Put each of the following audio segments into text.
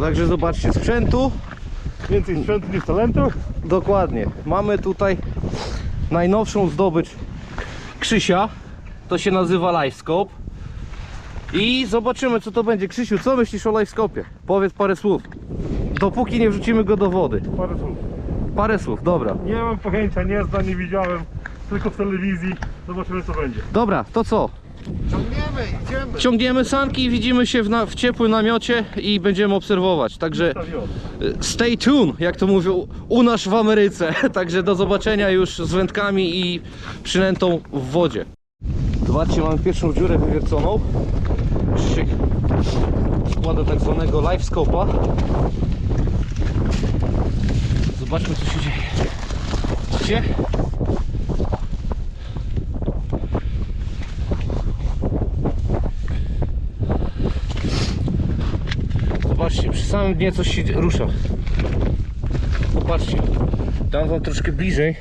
Także zobaczcie, sprzętu Więcej sprzętu niż talentu. Dokładnie. Mamy tutaj najnowszą zdobycz Krzysia. To się nazywa Livescope. I zobaczymy co to będzie. Krzysiu, co myślisz o Livescope? Powiedz parę słów. Dopóki nie wrzucimy go do wody. Parę słów. Parę słów, dobra. Nie mam pojęcia, nie znam, nie widziałem. Tylko w telewizji. Zobaczymy co będzie. Dobra, to co? Idziemy. Ciągniemy sanki i widzimy się w, na, w ciepłym namiocie i będziemy obserwować. Także y, stay tuned, jak to mówią u nas w Ameryce. Także do zobaczenia już z wędkami i przynętą w wodzie. Zobaczcie, mamy pierwszą dziurę wywierconą. Krzysiek składa tak zwanego live scope'a. Zobaczmy co się dzieje. Widzicie? Zobaczcie, przy samym dnie coś się rusza. Zobaczcie, dam wam troszkę bliżej.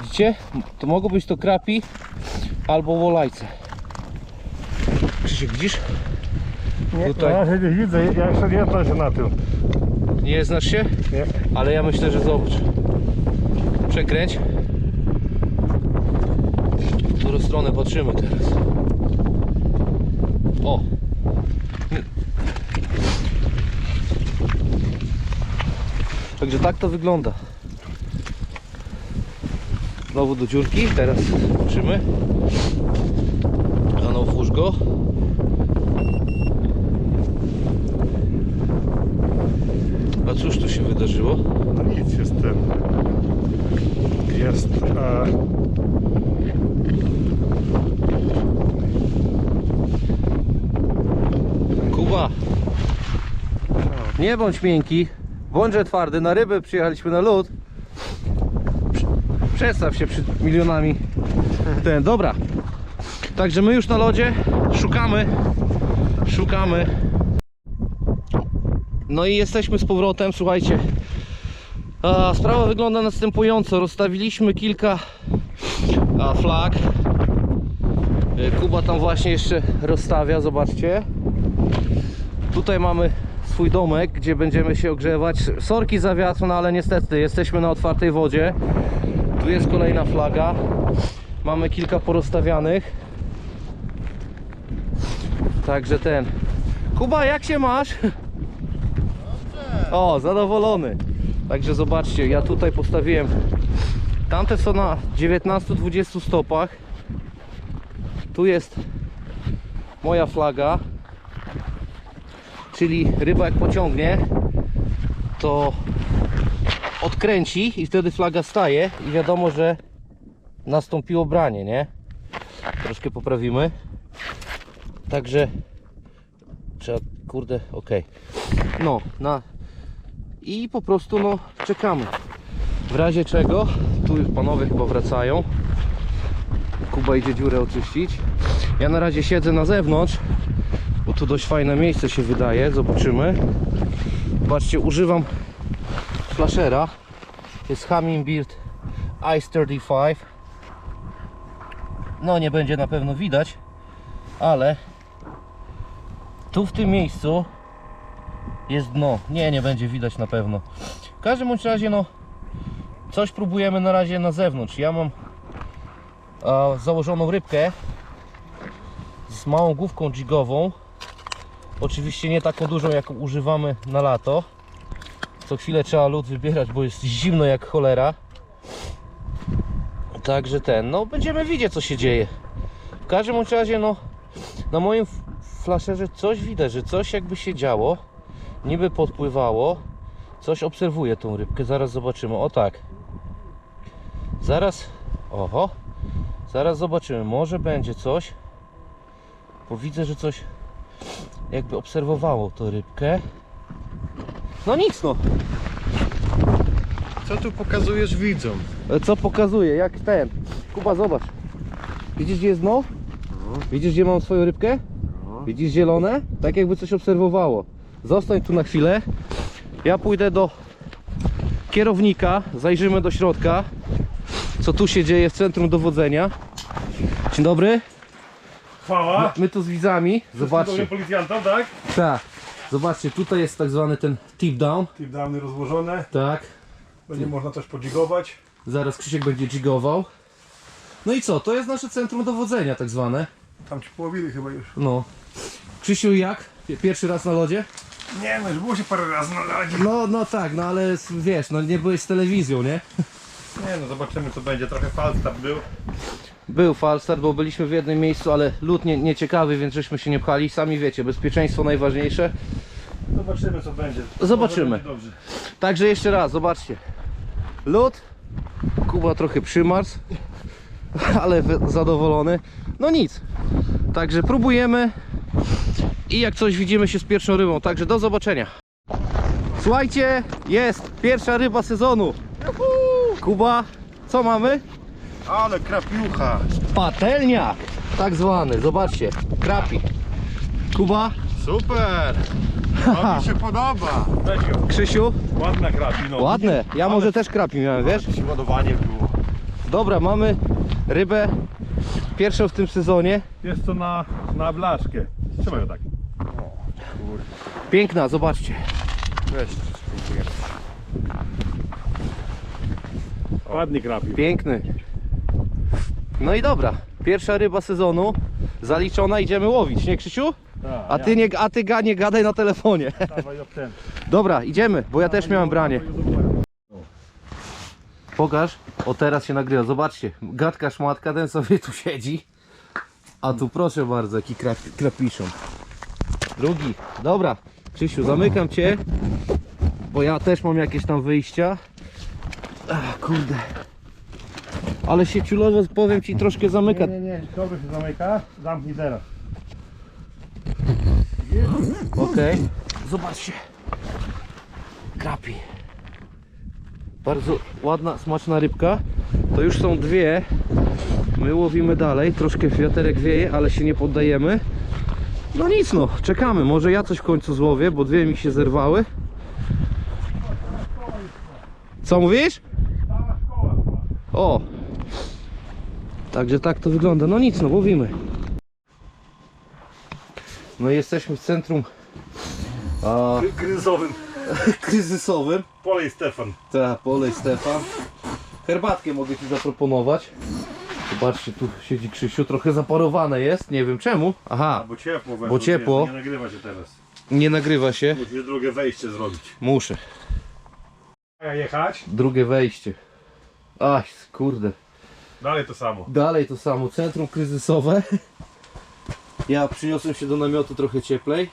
Widzicie? To mogą być to krapi albo wolajce. Krzysiek, widzisz? Nie, Tutaj. Na razie nie widzę, ja jeszcze nie znam się na tym. Nie znasz się? Nie. Ale ja myślę, że zobacz. Przekręć. W którą stronę patrzymy teraz. O! Także tak to wygląda. Znowu do dziurki, teraz zobaczymy. A no włóż go. A cóż tu się wydarzyło? No nic jest ten. Jest. E, Kuba, nie bądź miękki, bądźże twardy, na ryby przyjechaliśmy na lód. Prze- Przestaw się przed milionami. Ten, dobra. Także my już na lodzie szukamy, szukamy. No i jesteśmy z powrotem, słuchajcie. A, sprawa wygląda następująco. Rozstawiliśmy kilka a, flag. E, Kuba tam właśnie jeszcze rozstawia, zobaczcie. Tutaj mamy swój domek, gdzie będziemy się ogrzewać. Sorki za wiatr, no ale niestety jesteśmy na otwartej wodzie. Tu jest kolejna flaga. Mamy kilka porozstawianych. Także ten. Kuba, jak się masz? O, zadowolony. Także zobaczcie, ja tutaj postawiłem. Tamte są na 19-20 stopach. Tu jest moja flaga czyli ryba jak pociągnie to odkręci i wtedy flaga staje i wiadomo, że nastąpiło branie, nie? Troszkę poprawimy. Także trzeba, kurde, ok. No, na i po prostu no czekamy. W razie czego, tu już panowie chyba wracają. Kuba idzie dziurę oczyścić. Ja na razie siedzę na zewnątrz, bo tu dość fajne miejsce się wydaje, zobaczymy. Zobaczcie, używam flashera. Jest Humminbird Ice 35. No nie będzie na pewno widać, ale tu w tym miejscu jest dno. Nie, nie będzie widać na pewno. W każdym bądź razie no coś próbujemy na razie na zewnątrz. Ja mam założoną rybkę z małą główką jigową. Oczywiście nie taką dużą, jaką używamy na lato. Co chwilę trzeba lód wybierać, bo jest zimno jak cholera. Także ten, no będziemy widzieć co się dzieje. W każdym razie, no na moim f- flasherze coś widać, że coś jakby się działo. Niby podpływało. Coś obserwuję tą rybkę, zaraz zobaczymy. O tak. Zaraz, oho. Zaraz zobaczymy, może będzie coś. Bo widzę, że coś jakby obserwowało tą rybkę. No nic no. Co tu pokazujesz widzom? E, Co pokazuje, jak ten. Kuba, zobacz. Widzisz gdzie jest dno? Widzisz gdzie mam swoją rybkę? Widzisz zielone? Tak jakby coś obserwowało. Zostań tu na chwilę. Ja pójdę do kierownika, zajrzymy do środka. Co tu się dzieje w centrum dowodzenia. Dzień dobry. Chwała. My tu z widzami. Zobaczcie. Policjantom, tak? Tak. Zobaczcie, tutaj jest tak zwany ten tip down. Tip downy rozłożone. Tak. Będzie można też podzigować. Zaraz Krzysiek będzie jigował. No i co? To jest nasze centrum dowodzenia tak zwane. Tam ci połowili chyba już. No. Krzysiu jak? Pi- Pierwszy raz na lodzie? Nie no, już było się parę razy na lodzie. No, no tak, no ale wiesz, no nie byłeś z telewizją, nie? Nie no, zobaczymy co będzie. Trochę falstart był. Był falstart, bo byliśmy w jednym miejscu, ale lód nie, nieciekawy, więc żeśmy się nie pchali. Sami wiecie, bezpieczeństwo najważniejsze. Zobaczymy co będzie. Zobaczymy. Może będzie Dobrze. Także jeszcze raz, zobaczcie. Lód. Kuba trochę przymarzł, ale zadowolony. No nic. Także próbujemy. I jak coś widzimy się z pierwszą rybą. Także do zobaczenia. Słuchajcie, jest pierwsza ryba sezonu. Kuba, co mamy? Ale krapiucha. Patelniak, tak zwany. Zobaczcie, krapi. Kuba, Super. To mi się podoba. Weź ją. Krzysiu, Ładna krapi, no. ładne. Ja może też krapi miałem, wiesz? Jakieś ładowanie było. Dobra, mamy rybę pierwszą w tym sezonie. Jest to na, na blaszkę. Trzymaj ją tak. Piękna, zobaczcie. Weź. Dziękuję. Ładnie krapi. Piękny. No i dobra, pierwsza ryba sezonu zaliczona, idziemy łowić, nie Krzysiu? A ty nie, a ty ga, nie gadaj na telefonie. Dawaj. Dobra, idziemy, bo ja też miałem branie. Pokaż. O teraz się nagrywa, zobaczcie. Gadka szmatka, ten sobie tu siedzi. A tu proszę bardzo, jaki krap, krapiszon. Drugi. Dobra, Krzysiu, zamykam cię. Bo ja też mam jakieś tam wyjścia. Ach, kurde. Ale się ciulowo, powiem ci, troszkę zamyka. Nie, nie, nie. Dobrze się zamyka. Zamknij teraz. Okej. Zobaczcie. Krapi. Bardzo ładna, smaczna rybka. To już są dwie. My łowimy dalej. Troszkę wiaterek wieje, ale się nie poddajemy. No nic no, czekamy. Może ja coś w końcu złowię, bo dwie mi się zerwały. Co mówisz? O! Także tak to wygląda. No nic, no łowimy. No i jesteśmy w centrum a, Kryzysowym. kryzysowym. Polej Stefan. Tak, polej Stefan. Herbatkę mogę Ci zaproponować. Zobaczcie, tu siedzi Krzysiu, trochę zaparowane jest, nie wiem czemu. Aha, Bo ciepło weszło. Bo ciepło. Nie, nagrywa się teraz. nie nagrywa się. Musisz drugie wejście zrobić. Muszę. A jechać? Drugie wejście. Ach, kurde. Dalej to samo. Dalej to samo, centrum kryzysowe. Ja przyniosłem się do namiotu trochę cieplej.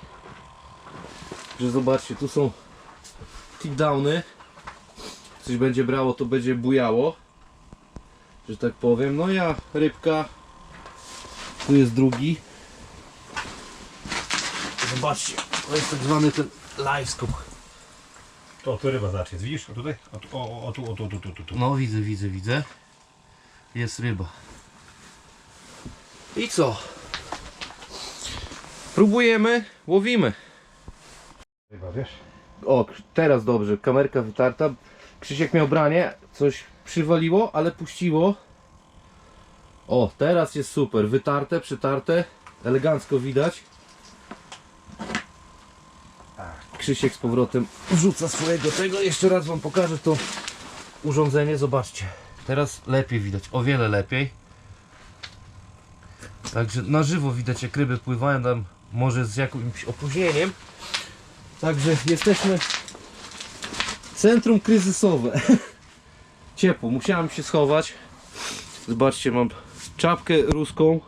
Że zobaczcie, tu są downy. Coś będzie brało, to będzie bujało. Że tak powiem. No ja, rybka. Tu jest drugi. Zobaczcie, to jest tak zwany ten live scoop. To, tu ryba zacznie. Widzisz? O tutaj? O, o, o, tu, o, tu, tu, tu, tu. No widzę, widzę, widzę. Jest ryba. I co? Próbujemy, łowimy. Ryba, wiesz? O, teraz dobrze, kamerka wytarta. Krzysiek miał branie, coś przywaliło, ale puściło. O, teraz jest super, wytarte, przytarte, elegancko widać. Krzysiek z powrotem wrzuca swojego tego. Jeszcze raz wam pokażę to urządzenie, zobaczcie. Teraz lepiej widać, o wiele lepiej. Także na żywo widać jak ryby pływają tam może z jakimś opóźnieniem. Także jesteśmy centrum kryzysowe. Ciepło, musiałem się schować. Zobaczcie, mam czapkę ruską,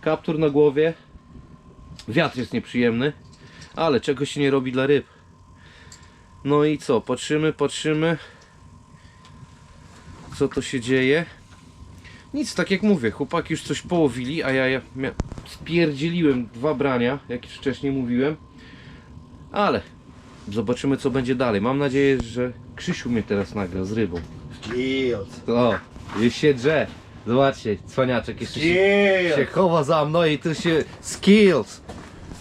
kaptur na głowie. Wiatr jest nieprzyjemny, ale czego się nie robi dla ryb. No i co, patrzymy, patrzymy. Co to się dzieje? Nic, tak jak mówię, chłopaki już coś połowili, a ja, ja spierdzieliłem dwa brania, jak już wcześniej mówiłem. Ale zobaczymy co będzie dalej. Mam nadzieję, że Krzysiu mnie teraz nagra z rybą. O, już się drze. Zobaczcie, cwaniaczek jeszcze się, się chowa za mną i tu się skills.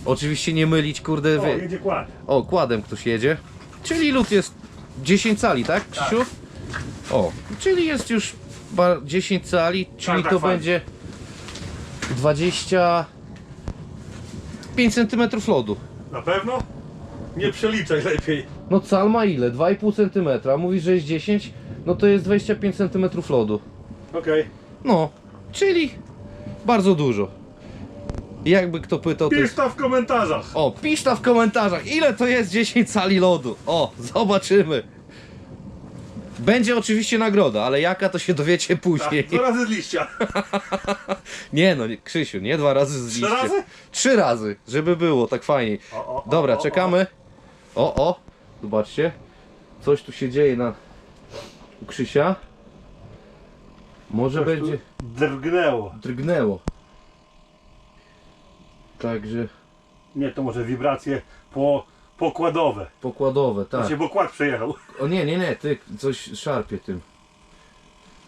Oczywiście nie mylić, kurde, O, wy... jedzie kład. O, kładem ktoś jedzie. Czyli lód jest 10 cali, tak, Krzysiu? O, czyli jest już ba- 10 cali, czyli tak, to fajnie. będzie 25 cm lodu. Na pewno? Nie przeliczaj lepiej. No cal ma ile? 2,5 cm. Mówisz, że jest 10, no to jest 25 cm lodu. Okej. No, czyli bardzo dużo. Jakby kto pytał, to Pisz jest... to w komentarzach. O, pisz tam w komentarzach, ile to jest 10 cali lodu. O, zobaczymy. Będzie oczywiście nagroda, ale jaka to się dowiecie później. Dwa razy z liścia. Nie no, nie, Krzysiu, nie dwa razy z Trzy liście. razy? Trzy razy, żeby było tak fajniej. O, o, o, Dobra, o, o. czekamy. O, o, zobaczcie. Coś tu się dzieje na u Krzysia. Może Coś tu będzie Drgnęło. drgnęło. Także Nie, to może wibracje po, pokładowe. pokładowe, tak. Znaczy, bo kład przejechał. O nie, nie, nie, ty coś szarpie tym.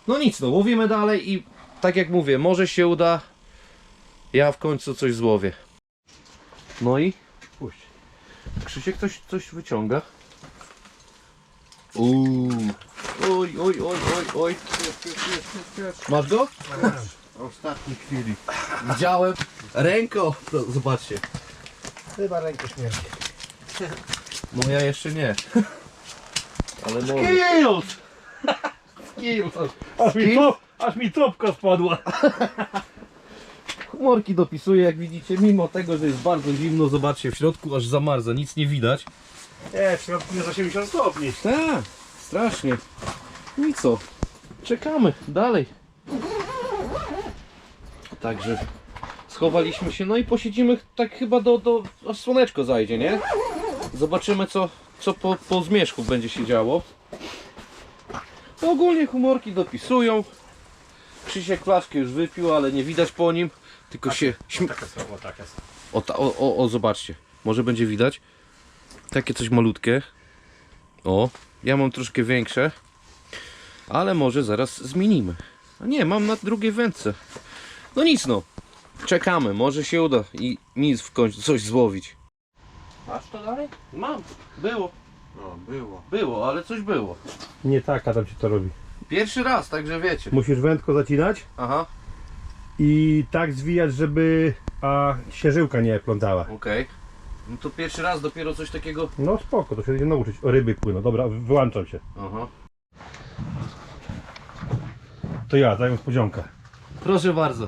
No nic, no, łowimy dalej i tak jak mówię, może się uda. Ja w końcu coś złowię. No i Puść. Krzysiek coś, coś wyciąga. Uuu. Oj, oj, oj, oj, oj. Masz go? W ostatniej chwili. Widziałem. Ręko. To zobaczcie. Chyba rękę śmierci. Moja jeszcze nie. Ale może. Kills! Skills. Aż mi, top, aż mi topka spadła. Humorki dopisuję, jak widzicie, mimo tego, że jest bardzo zimno, zobaczcie, w środku aż zamarza, nic nie widać. Nie, w środku jest 80 stopni. Tak, strasznie. No i co? Czekamy dalej. Także schowaliśmy się, no i posiedzimy tak chyba do, do aż słoneczko zajdzie, nie? Zobaczymy co, co po, po zmierzchu będzie się działo. No ogólnie humorki dopisują. Krzysiek flaszkę już wypił, ale nie widać po nim, tylko się śm- Taka słowo, taka jest. o, ta, o, o, o, zobaczcie. Może będzie widać. Takie coś malutkie. O, ja mam troszkę większe. Ale może zaraz zmienimy. A nie, mam na drugiej wędce. No nic no. Czekamy, może się uda i nic w końcu coś złowić. Masz to dalej? Mam. Było. No, było. Było, ale coś było. Nie taka tam ci to robi. Pierwszy raz, także wiecie. Musisz wędko zacinać Aha, i tak zwijać, żeby a sierzyłka nie plątała. okej. No to pierwszy raz dopiero coś takiego. No spoko, to się będzie nauczyć. O ryby płyną. Dobra, wyłączam się. Aha. To ja, daję spodziankę. Proszę bardzo.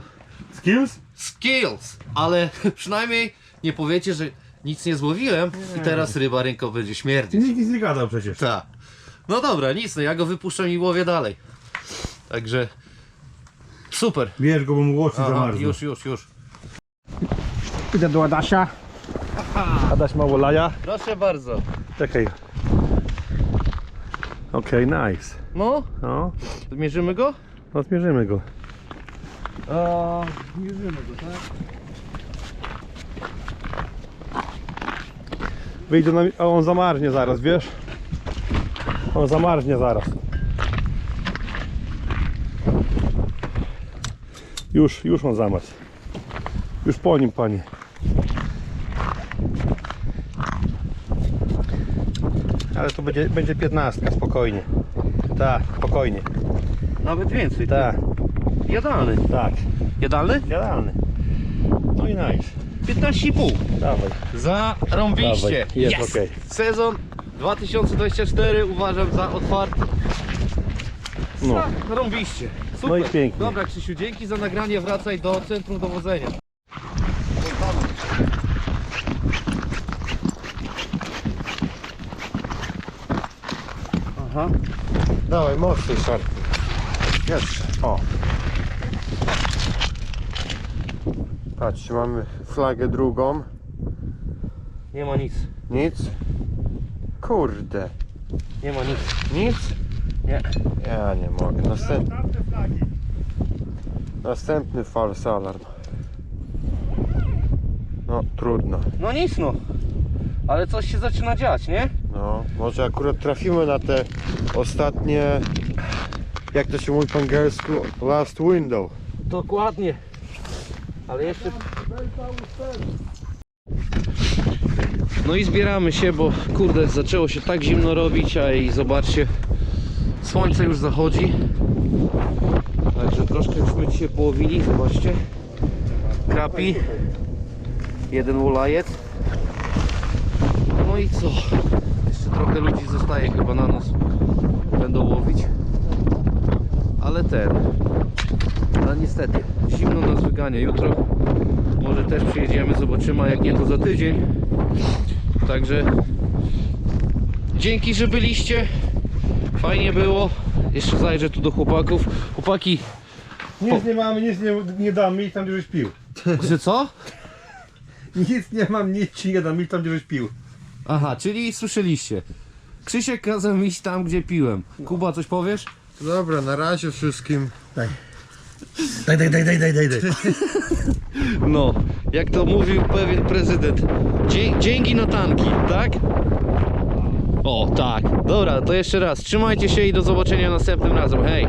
Skills? skills, ale przynajmniej nie powiecie, że nic nie złowiłem i teraz ryba ręką będzie śmierdzieć. nikt nic nie gadał przecież. Tak. No dobra, nic, no ja go wypuszczam i łowię dalej. Także super. Bierz go, bo mu oczy Aha, zamarzną. już, już, już. Idę do Adasia. Adaś mało laja. Proszę bardzo. Czekaj. Okej, nice. No, No, mierzymy go? no zmierzymy go. A, mierzymy go, tak? Wyjdzie na... A on zamarznie zaraz, wiesz? On zamarznie zaraz. Już, już on zamarzł. Już po nim, panie. Ale to będzie, będzie 15, spokojnie. Tak, spokojnie. Nawet więcej. Tak, Jadalny. tak. Jadalny? Jadalny. No i nice. 15,5. Dawaj. Zarąbiście. Dawaj, jest okej. Sezon 2024 uważam za otwarty. No. Rąbiście. Super. No i pięknie. Dobra Krzysiu, dzięki za nagranie. Wracaj do centrum dowodzenia. Aha. Dawaj, mocniej szarpy. Jeszcze. O. Patrzcie, mamy flagę drugą. Nie ma nic. Nic. Kurde. Nie ma nic. Nic? Nie. Ja nie mogę. Następny, następny false alarm. No, trudno. No nic no. Ale coś się zaczyna dziać, nie? No, może akurat trafimy na te ostatnie, jak to się mówi po angielsku, last window. Dokładnie. Ale jeszcze... No i zbieramy się, bo kurde, zaczęło się tak zimno robić, a i zobaczcie, słońce już zachodzi. Także troszkę już dzisiaj połowili, zobaczcie. Krapi, jeden łolajet. No i co? Jeszcze trochę ludzi zostaje chyba na nos. Będą łowić. Ale ten. No niestety, zimno nas wygania. Jutro może też przyjedziemy, zobaczymy, a jak nie to za tydzień. Także dzięki, że byliście. Fajnie było. Jeszcze zajrzę tu do chłopaków. Chłopaki, Nic nie mamy, nic nie, nie dam, idź tam gdzie żeś pił. że co? Nic nie mam, nic ci nie dam, idź tam gdzie żeś pił. Aha, czyli słyszeliście. Krzysiek kazał mi iść tam, gdzie piłem. Kuba, coś powiesz? Dobra, na razie wszystkim. Daj, daj, daj, daj, daj, daj, daj. No, jak to mówił pewien prezydent. Dzie dzięki na tanki, tak? O, tak. Dobra, to jeszcze raz. Trzymajcie się i do zobaczenia następnym razem. Hej!